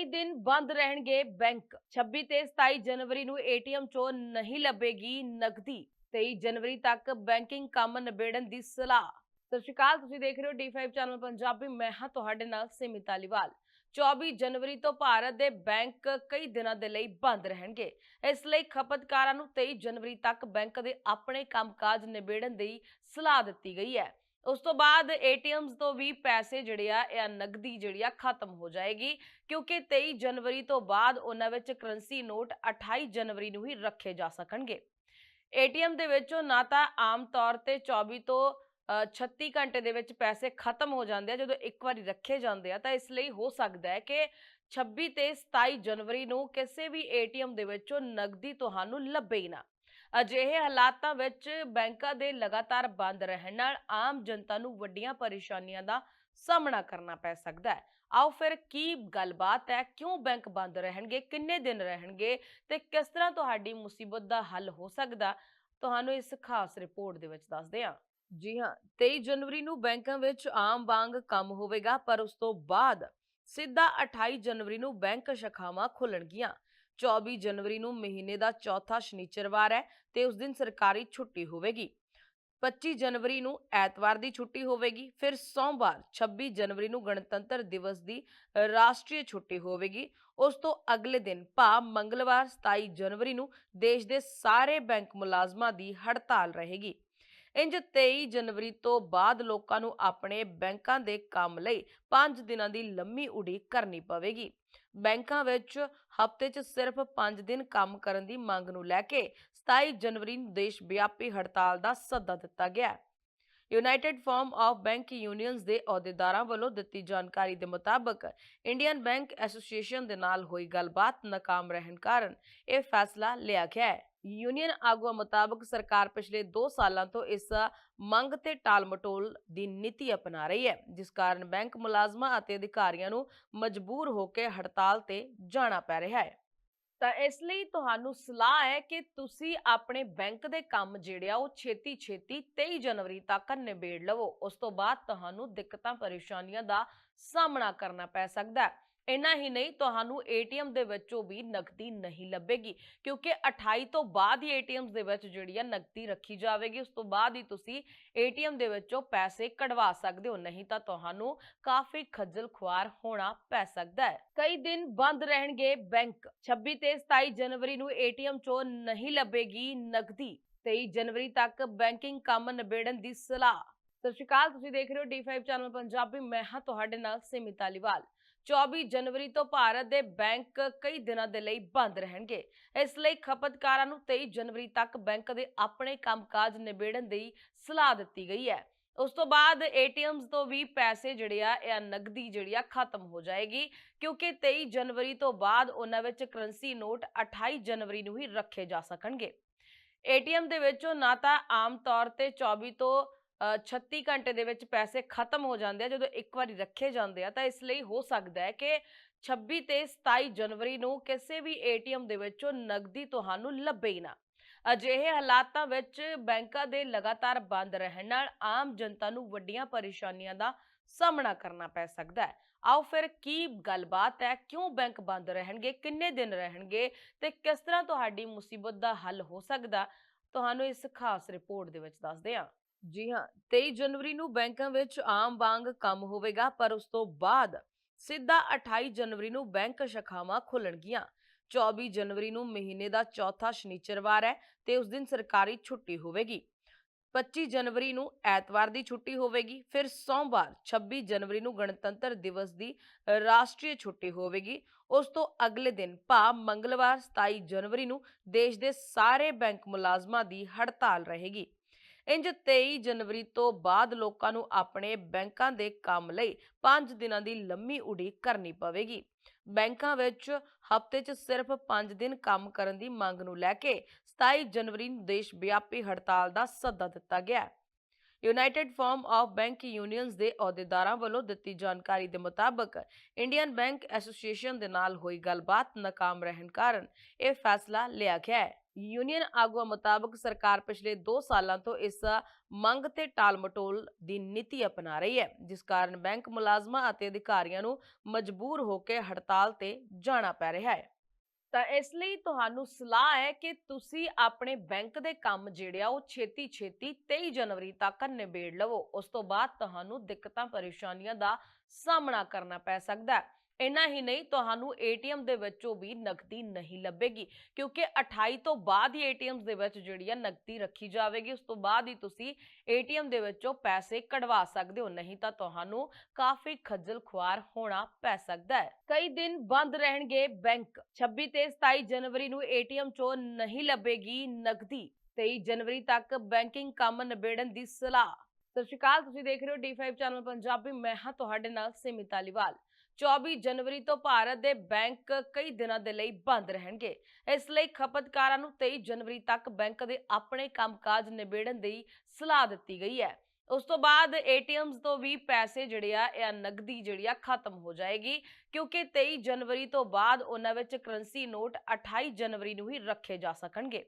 ਕਈ ਦਿਨ ਬੰਦ ਰਹਿਣਗੇ ਬੈਂਕ। 26 ਤੇ 27 ਜਨਵਰੀ ਨੂੰ ਏਟੀਐਮ ਚੋਂ ਨਹੀਂ ਲੱਭੇਗੀ ਨਕਦੀ। 23 ਜਨਵਰੀ ਤੱਕ ਬੈਂਕਿੰਗ ਕੰਮ ਨਿਬੇੜਨ ਦੀ ਸਲਾਹ। ਸਤਿ ਸ਼੍ਰੀ ਅਕਾਲ, ਤੁਸੀਂ ਦੇਖ ਰਹੇ ਹੋ D5 ਚੈਨਲ ਪੰਜਾਬੀ। ਮੈਂ ਹਾਂ ਤੁਹਾਡੇ ਨਾਲ ਸਿਮਿਤ ਧਾਲੀਵਾਲ 24 ਜਨਵਰੀ ਤੋਂ ਭਾਰਤ ਦੇ ਬੈਂਕ ਕਈ ਦਿਨਾਂ ਦੇ ਲਈ ਬੰਦ ਰਹਿਣਗੇ। ਇਸ ਲਈ ਖਪਤਕਾਰਾਂ ਨੂੰ 23 ਜਨਵਰੀ ਤੱਕ ਬੈਂਕ ਦੇ ਆਪਣੇ ਕੰਮਕਾਜ ਨਿਬੇੜਨ ਦੀ ਸਲਾਹ ਦਿੱਤੀ ਗਈ ਹੈ। ਉਸ ਤੋਂ ਬਾਅਦ ਏਟੀਐਮਸ ਤੋਂ ਵੀ ਪੈਸੇ ਜਿਹੜੇ ਆ ਇਹ ਨਗਦੀ ਜਿਹੜੀ ਆ ਖਤਮ ਹੋ ਜਾਏਗੀ ਕਿਉਂਕਿ 23 ਜਨਵਰੀ ਤੋਂ ਬਾਅਦ ਉਹਨਾਂ ਵਿੱਚ ਕਰੰਸੀ ਨੋਟ 28 ਜਨਵਰੀ ਨੂੰ ਹੀ ਰੱਖੇ ਜਾ ਸਕਣਗੇ। ਏਟੀਐਮ ਦੇ ਵਿੱਚੋਂ ਨਾ ਤਾਂ ਆਮ ਤੌਰ ਤੇ 24 ਤੋਂ ਅ, 36 ਘੰਟੇ ਦੇ ਵਿੱਚ ਪੈਸੇ ਖਤਮ ਹੋ ਜਾਂਦੇ ਆ ਜਦੋਂ ਇੱਕ ਵਾਰੀ ਰੱਖੇ ਜਾਂਦੇ ਆ ਤਾਂ ਇਸ ਲਈ ਹੋ ਸਕਦਾ ਹੈ ਕਿ 26 ਤੇ 27 ਜਨਵਰੀ ਨੂੰ ਕਿਸੇ ਵੀ ਏਟੀਐਮ ਦੇ ਵਿੱਚੋਂ ਨਗਦੀ ਤੁਹਾਨੂੰ ਲੱਭੇ ਹੀ ਨਾ। ਅਜਿਹੇ ਹਾਲਾਤਾਂ ਵਿੱਚ ਬੈਂਕਾਂ ਦੇ ਲਗਾਤਾਰ ਬੰਦ ਰਹਿਣ ਨਾਲ ਆਮ ਜਨਤਾ ਨੂੰ ਵੱਡੀਆਂ ਪਰੇਸ਼ਾਨੀਆਂ ਦਾ ਸਾਹਮਣਾ ਕਰਨਾ ਪੈ ਸਕਦਾ ਹੈ। ਆਓ ਫਿਰ ਕੀ ਗੱਲਬਾਤ ਹੈ? ਕਿਉਂ ਬੈਂਕ ਬੰਦ ਰਹਿਣਗੇ? ਕਿੰਨੇ ਦਿਨ ਰਹਿਣਗੇ? ਤੇ ਕਿਸ ਤਰ੍ਹਾਂ ਤੁਹਾਡੀ ਮੁਸੀਬਤ ਦਾ ਹੱਲ ਹੋ ਸਕਦਾ? ਤੁਹਾਨੂੰ ਇਸ ਖਾਸ ਰਿਪੋਰਟ ਦੇ ਵਿੱਚ ਦੱਸਦੇ ਹਾਂ। ਜੀ ਹਾਂ 23 ਜਨਵਰੀ ਨੂੰ ਬੈਂਕਾਂ ਵਿੱਚ ਆਮ ਵਾਂਗ ਕੰਮ ਹੋਵੇਗਾ, ਪਰ ਉਸ ਤੋਂ ਬਾਅਦ ਸਿੱਧਾ 28 ਜਨਵਰੀ ਨੂੰ ਬੈਂਕ ਸ਼ਾਖਾਵਾਂ ਖੁੱਲਣਗੀਆਂ। 24 ਜਨਵਰੀ ਨੂੰ ਮਹੀਨੇ ਦਾ ਚੌਥਾ ਸ਼ਨੀਚਰਵਾਰ ਹੈ ਤੇ ਉਸ ਦਿਨ ਸਰਕਾਰੀ ਛੁੱਟੀ ਹੋਵੇਗੀ। 25 ਜਨਵਰੀ ਨੂੰ ਐਤਵਾਰ ਦੀ ਛੁੱਟੀ ਹੋਵੇਗੀ, ਫਿਰ ਸੋਮਵਾਰ 26 ਜਨਵਰੀ ਨੂੰ ਗਣਤੰਤਰ ਦਿਵਸ ਦੀ ਰਾਸ਼ਟਰੀ ਛੁੱਟੀ ਹੋਵੇਗੀ। ਉਸ ਤੋਂ ਅਗਲੇ ਦਿਨ ਭਾਵ ਮੰਗਲਵਾਰ 27 ਜਨਵਰੀ ਨੂੰ ਦੇਸ਼ ਦੇ ਸਾਰੇ ਬੈਂਕ ਮੁਲਾਜ਼ਮਾਂ ਦੀ ਹੜਤਾਲ ਰਹੇਗੀ। ਇੰਜ 23 ਜਨਵਰੀ ਤੋਂ ਬਾਅਦ ਲੋਕਾਂ ਨੂੰ ਆਪਣੇ ਬੈਂਕਾਂ ਦੇ ਕੰਮ ਲਈ 5 ਦਿਨਾਂ ਦੀ ਲੰਮੀ ਉਡੀਕ ਕਰਨੀ ਪਵੇਗੀ। ਬੈਂਕਾਂ ਵਿੱਚ ਹਫ਼ਤੇ 'ਚ ਸਿਰਫ 5 ਦਿਨ ਕੰਮ ਕਰਨ ਦੀ ਮੰਗ ਨੂੰ ਲੈ ਕੇ 27 ਜਨਵਰੀ ਨੂੰ ਦੇਸ਼ ਵਿਆਪੀ ਹੜਤਾਲ ਦਾ ਸੱਦਾ ਦਿੱਤਾ ਗਿਆ। United forum of bank unions ਦੇ ਅਹੁਦੇਦਾਰਾਂ ਵੱਲੋਂ ਦਿੱਤੀ ਜਾਣਕਾਰੀ ਦੇ ਮੁਤਾਬਕ ਇੰਡੀਅਨ ਬੈਂਕ ਐਸੋਸੀਏਸ਼ਨ ਦੇ ਨਾਲ ਹੋਈ ਗੱਲਬਾਤ ਨਾਕਾਮ ਰਹਿਣ ਕਾਰਨ ਇਹ ਫੈਸਲਾ ਲਿਆ ਗਿਆ ਹੈ। ਯੂਨੀਅਨ ਆਗੂਆਂ ਮੁਤਾਬਕ ਸਰਕਾਰ ਪਿਛਲੇ 2 ਸਾਲਾਂ ਤੋਂ ਇਸ ਮੰਗ ਤੇ ਟਾਲਮਟੋਲ ਦੀ ਨੀਤੀ ਅਪਣਾ ਰਹੀ ਹੈ, ਜਿਸ ਕਾਰਨ ਬੈਂਕ ਮੁਲਾਜ਼ਮਾਂ ਅਤੇ ਅਧਿਕਾਰੀਆਂ ਨੂੰ ਮਜਬੂਰ ਹੋ ਕੇ ਹੜਤਾਲ ਤੇ ਜਾਣਾ ਪੈ ਰਿਹਾ ਹੈ। ਤਾਂ ਇਸ ਲਈ ਤੁਹਾਨੂੰ ਸਲਾਹ ਹੈ ਕਿ ਤੁਸੀਂ ਆਪਣੇ ਬੈਂਕ ਦੇ ਕੰਮ ਜਿਹੜੇ ਆ, ਉਹ ਛੇਤੀ ਛੇਤੀ 23 ਜਨਵਰੀ ਤੱਕ ਨਿਬੇੜ ਲਵੋ। ਉਸ ਤੋਂ ਬਾਅਦ ਤੁਹਾਨੂੰ ਦਿੱਕਤਾਂ, ਪਰੇਸ਼ਾਨੀਆਂ ਦਾ ਸਾਹਮਣਾ ਕਰਨਾ ਪੈ ਸਕਦਾ ਹੈ। ਇੰਨਾ ਹੀ ਨਹੀਂ ਤੁਹਾਨੂੰ ਏਟੀਐਮ ਦੇ ਵਿੱਚੋਂ ਵੀ ਨਕਦੀ ਨਹੀਂ ਲੱਭੇਗੀ ਕਿਉਂਕਿ 28 ਤੋਂ ਬਾਅਦ ਹੀ ਏਟੀਐਮਸ ਦੇ ਵਿੱਚ ਜਿਹੜੀ ਆ ਨਕਦੀ ਰੱਖੀ ਜਾਵੇਗੀ ਉਸ ਤੋਂ ਬਾਅਦ ਹੀ ਤੁਸੀਂ ਏਟੀਐਮ ਦੇ ਵਿੱਚੋਂ ਪੈਸੇ ਕਢਵਾ ਸਕਦੇ ਹੋ ਨਹੀਂ ਤਾਂ ਤੁਹਾਨੂੰ ਕਾਫੀ ਖੱਜਲ ਖੁਆਰ ਹੋਣਾ ਪੈ ਸਕਦਾ ਹੈ ਕਈ ਦਿਨ ਬੰਦ ਰਹਿਣਗੇ ਬੈਂਕ 26 ਤੇ 27 ਜਨਵਰੀ ਨੂੰ ਏਟੀਐਮ ਚੋਂ ਨਹੀਂ ਲੱਭੇਗੀ ਨਕਦੀ 23 ਜਨਵਰੀ ਤੱਕ ਬੈਂਕਿੰਗ ਕੰਮ ਨਿਬੇੜਨ ਦੀ ਸਲਾਹ ਸਤਿ ਸ਼੍ਰੀ ਅਕਾਲ ਤੁਸੀਂ ਦੇਖ ਰਹੇ ਹੋ D5 ਚੈਨਲ ਪੰਜਾਬੀ ਮੈਂ ਹਾਂ ਤੁਹਾਡੇ ਨਾਲ ਸਿਮਿਤ ਧਾਲੀਵਾਲ 24 ਜਨਵਰੀ ਤੋਂ ਭਾਰਤ ਦੇ ਬੈਂਕ ਕਈ ਦਿਨਾਂ ਦੇ ਲਈ ਬੰਦ ਰਹਿਣਗੇ। ਇਸ ਲਈ ਖਪਤਕਾਰਾਂ ਨੂੰ 23 ਜਨਵਰੀ ਤੱਕ ਬੈਂਕ ਦੇ ਆਪਣੇ ਕੰਮਕਾਜ ਨਿਬੇੜਨ ਦੀ ਸਲਾਹ ਦਿੱਤੀ ਗਈ ਹੈ। ਉਸ ਤੋਂ ਬਾਅਦ ਏਟੀਐਮਸ ਤੋਂ ਵੀ ਪੈਸੇ ਜਿਹੜੇ ਆ, ਇਹ ਨਗਦੀ ਜਿਹੜੀ ਆ, ਖਤਮ ਹੋ ਜਾਏਗੀ, ਕਿਉਂਕਿ 23 ਜਨਵਰੀ ਤੋਂ ਬਾਅਦ ਉਹਨਾਂ ਵਿੱਚ ਕਰੰਸੀ ਨੋਟ 28 ਜਨਵਰੀ ਨੂੰ ਹੀ ਰੱਖੇ ਜਾ ਸਕਣਗੇ। ਏਟੀਐਮ ਦੇ ਵਿੱਚੋਂ ਨਾ ਤਾਂ ਆਮ ਤੌਰ ਤੇ 24 ਤੋਂ 36 ਘੰਟੇ ਦੇ ਵਿੱਚ ਪੈਸੇ ਖਤਮ ਹੋ ਜਾਂਦੇ ਆ, ਜਦੋਂ ਇੱਕ ਵਾਰੀ ਰੱਖੇ ਜਾਂਦੇ ਆ, ਤਾਂ ਇਸ ਲਈ ਹੋ ਸਕਦਾ ਹੈ ਕਿ 26 ਤੇ 27 ਜਨਵਰੀ ਨੂੰ ਕਿਸੇ ਵੀ ਏਟੀਐਮ ਦੇ ਵਿੱਚੋਂ ਨਗਦੀ ਤੁਹਾਨੂੰ ਲੱਭੇ ਹੀ ਨਾ। ਅਜਿਹੇ ਹਾਲਾਤਾਂ ਵਿੱਚ ਬੈਂਕਾਂ ਦੇ ਲਗਾਤਾਰ ਬੰਦ ਰਹਿਣ ਨਾਲ ਆਮ ਜਨਤਾ ਨੂੰ ਵੱਡੀਆਂ ਪਰੇਸ਼ਾਨੀਆਂ ਦਾ ਸਾਹਮਣਾ ਕਰਨਾ ਪੈ ਸਕਦਾ ਹੈ। ਆਓ ਫਿਰ ਕੀ ਗੱਲਬਾਤ ਹੈ, ਕਿਉਂ ਬੈਂਕ ਬੰਦ ਰਹਿਣਗੇ, ਕਿੰਨੇ ਦਿਨ ਰਹਿਣਗੇ ਤੇ ਕਿਸ ਤਰ੍ਹਾਂ ਤੁਹਾਡੀ ਮੁਸੀਬਤ ਦਾ ਹੱਲ ਹੋ ਸਕਦਾ, ਤੁਹਾਨੂੰ ਇਸ ਖਾਸ ਰਿਪੋਰਟ ਦੇ ਵਿੱਚ ਦੱਸਦੇ ਹਾਂ। ਜੀ ਹਾਂ 23 ਜਨਵਰੀ ਨੂੰ ਬੈਂਕਾਂ ਵਿੱਚ ਆਮ ਵਾਂਗ ਕੰਮ ਹੋਵੇਗਾ, ਪਰ ਉਸ ਤੋਂ ਬਾਅਦ ਸਿੱਧਾ 28 ਜਨਵਰੀ ਨੂੰ ਬੈਂਕ ਸ਼ਾਖਾਵਾਂ ਖੁੱਲਣਗੀਆਂ। 24 ਜਨਵਰੀ ਨੂੰ ਮਹੀਨੇ ਦਾ ਚੌਥਾ ਸ਼ਨੀਚਰਵਾਰ ਹੈ ਤੇ ਉਸ ਦਿਨ ਸਰਕਾਰੀ ਛੁੱਟੀ ਹੋਵੇਗੀ। 25 ਜਨਵਰੀ ਨੂੰ ਐਤਵਾਰ ਦੀ ਛੁੱਟੀ ਹੋਵੇਗੀ, ਫਿਰ ਸੋਮਵਾਰ 26 ਜਨਵਰੀ ਨੂੰ ਗਣਤੰਤਰ ਦਿਵਸ ਦੀ ਰਾਸ਼ਟਰੀ ਛੁੱਟੀ ਹੋਵੇਗੀ। ਉਸ ਤੋਂ ਅਗਲੇ ਦਿਨ ਭਾਵ ਮੰਗਲਵਾਰ 27 ਜਨਵਰੀ ਨੂੰ ਦੇਸ਼ ਦੇ ਸਾਰੇ ਬੈਂਕ ਮੁਲਾਜ਼ਮਾਂ ਦੀ ਹੜਤਾਲ ਰਹੇਗੀ। ਇੰਜ 23 ਜਨਵਰੀ ਤੋਂ ਬਾਅਦ ਲੋਕਾਂ ਨੂੰ ਆਪਣੇ ਬੈਂਕਾਂ ਦੇ ਕੰਮ ਲਈ 5 ਦਿਨਾਂ ਦੀ ਲੰਮੀ ਉਡੀਕ ਕਰਨੀ ਪਵੇਗੀ। ਬੈਂਕਾਂ ਵਿੱਚ ਹਫ਼ਤੇ 'ਚ ਸਿਰਫ 5 ਦਿਨ ਕੰਮ ਕਰਨ ਦੀ ਮੰਗ ਨੂੰ ਲੈ ਕੇ 27 ਜਨਵਰੀ ਨੂੰ ਦੇਸ਼ ਵਿਆਪੀ ਹੜਤਾਲ ਦਾ ਸੱਦਾ ਦਿੱਤਾ ਗਿਆ। ਹੈ united forum of bank unions ਦੇ ਅਹੁਦੇਦਾਰਾਂ ਵੱਲੋਂ ਦਿੱਤੀ ਜਾਣਕਾਰੀ ਦੇ ਮੁਤਾਬਕ ਇੰਡੀਅਨ ਬੈਂਕ ਐਸੋਸੀਏਸ਼ਨ ਦੇ ਨਾਲ ਹੋਈ ਗੱਲਬਾਤ ਨਾਕਾਮ ਰਹਿਣ ਕਾਰਨ ਇਹ ਫੈਸਲਾ ਲਿਆ ਗਿਆ ਹੈ। ਯੂਨੀਅਨ ਆਗੂਆਂ ਮੁਤਾਬਕ ਸਰਕਾਰ ਪਿਛਲੇ 2 ਸਾਲਾਂ ਤੋਂ ਇਸ ਮੰਗ ਤੇ ਟਾਲ-ਮਟੋਲ ਦੀ ਨੀਤੀ ਅਪਣਾ ਰਹੀ ਹੈ, ਜਿਸ ਕਾਰਨ ਬੈਂਕ ਮੁਲਾਜ਼ਮਾਂ ਅਤੇ ਅਧਿਕਾਰੀਆਂ ਨੂੰ ਮਜਬੂਰ ਹੋ ਕੇ ਹੜਤਾਲ ਤੇ ਜਾਣਾ ਪੈ ਰਿਹਾ ਹੈ। ਤਾਂ ਇਸ ਲਈ ਤੁਹਾਨੂੰ ਸਲਾਹ ਹੈ ਕਿ ਤੁਸੀਂ ਆਪਣੇ ਬੈਂਕ ਦੇ ਕੰਮ ਜਿਹੜੇ ਆ, ਉਹ ਛੇਤੀ ਛੇਤੀ 23 ਜਨਵਰੀ ਤੱਕ ਨਿਬੇੜ ਲਵੋ। ਉਸ ਤੋਂ ਬਾਅਦ ਤੁਹਾਨੂੰ ਦਿੱਕਤਾਂ, ਪਰੇਸ਼ਾਨੀਆਂ ਦਾ ਸਾਹਮਣਾ ਕਰਨਾ ਪੈ ਸਕਦਾ ਹੈ। ਇੰਨਾ ਹੀ ਨਹੀਂ ਤੁਹਾਨੂੰ ਏਟੀਐਮ ਦੇ ਵਿੱਚੋਂ ਵੀ ਨਕਦੀ ਨਹੀਂ ਲੱਭੇਗੀ ਕਿਉਂਕਿ 28 ਤੋਂ ਬਾਅਦ ਹੀ ਏਟੀਐਮਸ ਦੇ ਵਿੱਚ ਜਿਹੜੀ ਆ ਨਕਦੀ ਰੱਖੀ ਜਾਵੇਗੀ ਉਸ ਤੋਂ ਬਾਅਦ ਹੀ ਤੁਸੀਂ ਏਟੀਐਮ ਦੇ ਵਿੱਚੋਂ ਪੈਸੇ ਕਢਵਾ ਸਕਦੇ ਹੋ ਨਹੀਂ ਤਾਂ ਤੁਹਾਨੂੰ ਕਾਫੀ ਖੱਜਲ ਖੁਆਰ ਹੋਣਾ ਪੈ ਸਕਦਾ ਹੈ ਕਈ ਦਿਨ ਬੰਦ ਰਹਿਣਗੇ ਬੈਂਕ 26 ਤੇ 27 ਜਨਵਰੀ ਨੂੰ ਏਟੀਐਮ ਚੋਂ ਨਹੀਂ ਲੱਭੇਗੀ ਨਕਦੀ 23 ਜਨਵਰੀ ਤੱਕ ਬੈਂਕਿੰਗ ਕੰਮ ਨਿਬੇੜਨ ਦੀ ਸਲਾਹ ਸਤਿ ਸ਼੍ਰੀ ਅਕਾਲ ਤੁਸੀਂ ਦੇਖ ਰਹੇ ਹੋ D5 ਚੈਨਲ ਪੰਜਾਬੀ ਮੈਂ ਹਾਂ ਤੁਹਾਡੇ ਨਾਲ ਸਿਮੀ ਧਾਲੀਵਾਲ 24 ਜਨਵਰੀ ਤੋਂ ਭਾਰਤ ਦੇ ਬੈਂਕ ਕਈ ਦਿਨਾਂ ਦੇ ਲਈ ਬੰਦ ਰਹਿਣਗੇ। ਇਸ ਲਈ ਖਪਤਕਾਰਾਂ ਨੂੰ 23 ਜਨਵਰੀ ਤੱਕ ਬੈਂਕ ਦੇ ਆਪਣੇ ਕੰਮਕਾਜ ਨਿਬੇੜਨ ਦੀ ਸਲਾਹ ਦਿੱਤੀ ਗਈ ਹੈ। ਉਸ ਤੋਂ ਬਾਅਦ ਏਟੀਐਮਸ ਤੋਂ ਵੀ ਪੈਸੇ ਜਿਹੜੇ ਆ, ਇਹ ਨਗਦੀ ਜਿਹੜੀ ਆ, ਖਤਮ ਹੋ ਜਾਏਗੀ, ਕਿਉਂਕਿ 23 ਜਨਵਰੀ ਤੋਂ ਬਾਅਦ ਉਹਨਾਂ ਵਿੱਚ ਕਰੰਸੀ ਨੋਟ 28 ਜਨਵਰੀ ਨੂੰ ਹੀ ਰੱਖੇ ਜਾ ਸਕਣਗੇ।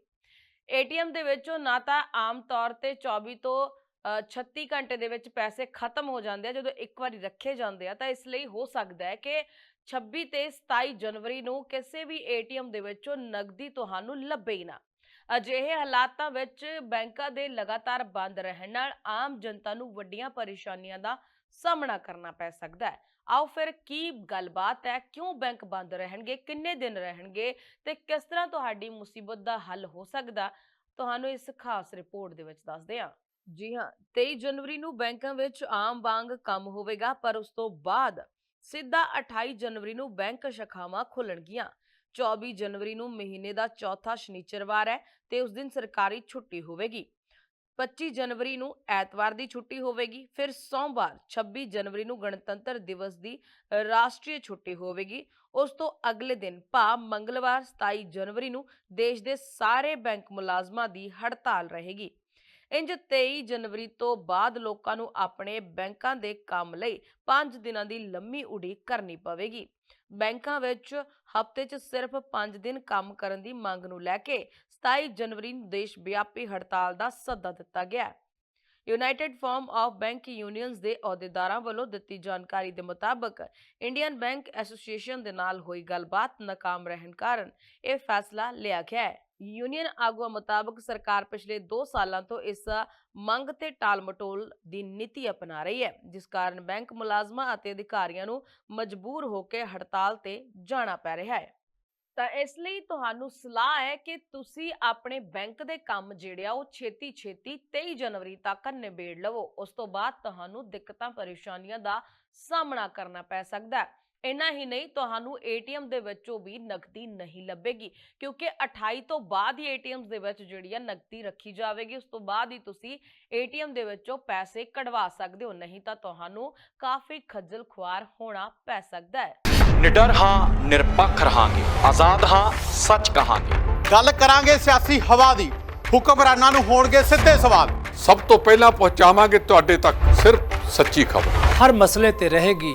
ਏਟੀਐਮ ਦੇ ਵਿੱਚੋਂ ਨਾ ਤਾਂ ਆਮ ਤੌਰ ਤੇ 24 ਤੋਂ 36 ਘੰਟੇ ਦੇ ਵਿੱਚ ਪੈਸੇ ਖਤਮ ਹੋ ਜਾਂਦੇ ਆ, ਜਦੋਂ ਇੱਕ ਵਾਰੀ ਰੱਖੇ ਜਾਂਦੇ ਆ, ਤਾਂ ਇਸ ਲਈ ਹੋ ਸਕਦਾ ਹੈ ਕਿ 26 ਤੇ 27 ਜਨਵਰੀ ਨੂੰ ਕਿਸੇ ਵੀ ਏਟੀਐਮ ਦੇ ਵਿੱਚੋਂ ਨਗਦੀ ਤੁਹਾਨੂੰ ਲੱਭੇ ਹੀ ਨਾ। ਅਜਿਹੇ ਹਾਲਾਤਾਂ ਵਿੱਚ ਬੈਂਕਾਂ ਦੇ ਲਗਾਤਾਰ ਬੰਦ ਰਹਿਣ ਨਾਲ ਆਮ ਜਨਤਾ ਨੂੰ ਵੱਡੀਆਂ ਪਰੇਸ਼ਾਨੀਆਂ ਦਾ ਸਾਹਮਣਾ ਕਰਨਾ ਪੈ ਸਕਦਾ ਹੈ। ਆਓ ਫਿਰ ਕੀ ਗੱਲਬਾਤ ਹੈ, ਕਿਉਂ ਬੈਂਕ ਬੰਦ ਰਹਿਣਗੇ, ਕਿੰਨੇ ਦਿਨ ਰਹਿਣਗੇ ਤੇ ਕਿਸ ਤਰ੍ਹਾਂ ਤੁਹਾਡੀ ਮੁਸੀਬਤ ਦਾ ਹੱਲ ਹੋ ਸਕਦਾ, ਤੁਹਾਨੂੰ ਇਸ ਖਾਸ ਰਿਪੋਰਟ ਦੇ ਵਿੱਚ ਦੱਸਦੇ ਹਾਂ। ਜੀ ਹਾਂ 23 ਜਨਵਰੀ ਨੂੰ ਬੈਂਕਾਂ ਵਿੱਚ ਆਮ ਵਾਂਗ ਕੰਮ ਹੋਵੇਗਾ, ਪਰ ਉਸ ਤੋਂ ਬਾਅਦ ਸਿੱਧਾ 28 ਜਨਵਰੀ ਨੂੰ ਬੈਂਕ ਸ਼ਾਖਾਵਾਂ ਖੁੱਲਣਗੀਆਂ। 24 ਜਨਵਰੀ ਨੂੰ ਮਹੀਨੇ ਦਾ ਚੌਥਾ ਸ਼ਨੀਚਰਵਾਰ ਹੈ ਤੇ ਉਸ ਦਿਨ ਸਰਕਾਰੀ ਛੁੱਟੀ ਹੋਵੇਗੀ। 25 ਜਨਵਰੀ ਨੂੰ ਐਤਵਾਰ ਦੀ ਛੁੱਟੀ ਹੋਵੇਗੀ, ਫਿਰ ਸੋਮਵਾਰ 26 ਜਨਵਰੀ ਨੂੰ ਗਣਤੰਤਰ ਦਿਵਸ ਦੀ ਰਾਸ਼ਟਰੀ ਛੁੱਟੀ ਹੋਵੇਗੀ। ਉਸ ਤੋਂ ਅਗਲੇ ਦਿਨ ਭਾਵ ਮੰਗਲਵਾਰ 27 ਜਨਵਰੀ ਨੂੰ ਦੇਸ਼ ਦੇ ਸਾਰੇ ਬੈਂਕ ਮੁਲਾਜ਼ਮਾਂ ਦੀ ਹੜਤਾਲ ਰਹੇਗੀ। ਇੰਜ 23 ਜਨਵਰੀ ਤੋਂ ਬਾਅਦ ਲੋਕਾਂ ਨੂੰ ਆਪਣੇ ਬੈਂਕਾਂ ਦੇ ਕੰਮ ਲਈ 5 ਦਿਨਾਂ ਦੀ ਲੰਮੀ ਉਡੀਕ ਕਰਨੀ ਪਵੇਗੀ। ਬੈਂਕਾਂ ਵਿੱਚ ਹਫ਼ਤੇ 'ਚ ਸਿਰਫ 5 ਦਿਨ ਕੰਮ ਕਰਨ ਦੀ ਮੰਗ ਨੂੰ ਲੈ ਕੇ 27 ਜਨਵਰੀ ਨੂੰ ਦੇਸ਼ ਵਿਆਪੀ ਹੜਤਾਲ ਦਾ ਸੱਦਾ ਦਿੱਤਾ ਗਿਆ। ਹੈ united forum of bank unions ਦੇ ਅਹੁਦੇਦਾਰਾਂ ਵੱਲੋਂ ਦਿੱਤੀ ਜਾਣਕਾਰੀ ਦੇ ਮੁਤਾਬਕ ਇੰਡੀਅਨ ਬੈਂਕ ਐਸੋਸੀਏਸ਼ਨ ਦੇ ਨਾਲ ਹੋਈ ਗੱਲਬਾਤ ਨਾਕਾਮ ਰਹਿਣ ਕਾਰਨ ਇਹ ਫੈਸਲਾ ਲਿਆ ਗਿਆ ਹੈ। ਯੂਨੀਅਨ ਆਗੂਆਂ ਮੁਤਾਬਕ ਸਰਕਾਰ ਪਿਛਲੇ 2 ਸਾਲਾਂ ਤੋਂ ਇਸ ਮੰਗ ਤੇ ਟਾਲ-ਮਟੋਲ ਦੀ ਨੀਤੀ ਅਪਣਾ ਰਹੀ ਹੈ, ਜਿਸ ਕਾਰਨ ਬੈਂਕ ਮੁਲਾਜ਼ਮਾਂ ਅਤੇ ਅਧਿਕਾਰੀਆਂ ਨੂੰ ਮਜਬੂਰ ਹੋ ਕੇ ਹੜਤਾਲ ਤੇ ਜਾਣਾ ਪੈ ਰਿਹਾ ਹੈ। ਤਾਂ ਇਸ ਲਈ ਤੁਹਾਨੂੰ ਸਲਾਹ ਹੈ ਕਿ ਤੁਸੀਂ ਆਪਣੇ ਬੈਂਕ ਦੇ ਕੰਮ ਜਿਹੜੇ ਆ ਉਹ ਛੇਤੀ ਛੇਤੀ 23 ਜਨਵਰੀ ਤੱਕ ਨਿਬੇੜ ਲਵੋ, ਉਸ ਤੋਂ ਬਾਅਦ ਤੁਹਾਨੂੰ ਦਿੱਕਤਾਂ, ਪਰੇਸ਼ਾਨੀਆਂ ਦਾ ਸਾਹਮਣਾ ਕਰਨਾ ਪੈ ਸਕਦਾ ਹੈ। ਇੰਨਾ ਹੀ ਨਹੀਂ ਤੁਹਾਨੂੰ ਏਟੀਐਮ ਦੇ ਵਿੱਚੋਂ ਵੀ ਨਕਦੀ ਨਹੀਂ ਲੱਭੇਗੀ ਕਿਉਂਕਿ 28 ਤੋਂ ਬਾਅਦ ਹੀ ਏਟੀਐਮਸ ਦੇ ਵਿੱਚ ਜਿਹੜੀ ਆ ਨਕਦੀ ਰੱਖੀ ਜਾਵੇਗੀ ਉਸ ਤੋਂ ਬਾਅਦ ਹੀ ਤੁਸੀਂ ਏਟੀਐਮ ਦੇ ਵਿੱਚੋਂ ਪੈਸੇ ਕਢਵਾ ਸਕਦੇ ਹੋ ਨਹੀਂ ਤਾਂ ਤੁਹਾਨੂੰ ਕਾਫੀ ਖੱਜਲ ਖੁਆਰ ਹੋਣਾ ਪੈ ਸਕਦਾ ਹੈ। ਨਿਡਰ ਹਾਂ ਨਿਰਪੱਖ ਰਹਾਂਗੇ ਆਜ਼ਾਦ ਹਾਂ ਸੱਚ ਕਹਾਂਗੇ। ਗੱਲ ਕਰਾਂਗੇ ਸਿਆਸੀ ਹਵਾ ਦੀ ਹੁਕਮਰਾਨਾਂ ਨੂੰ ਹੋਣਗੇ ਸਿੱਧੇ ਸਵਾਲ। ਸਭ ਤੋਂ ਪਹਿਲਾਂ ਪਹੁੰਚਾਵਾਂਗੇ ਤੁਹਾਡੇ ਤੱਕ ਸਿਰਫ ਸੱਚੀ ਖਬਰ। ਹਰ ਮਸਲੇ ਤੇ ਰਹੇਗੀ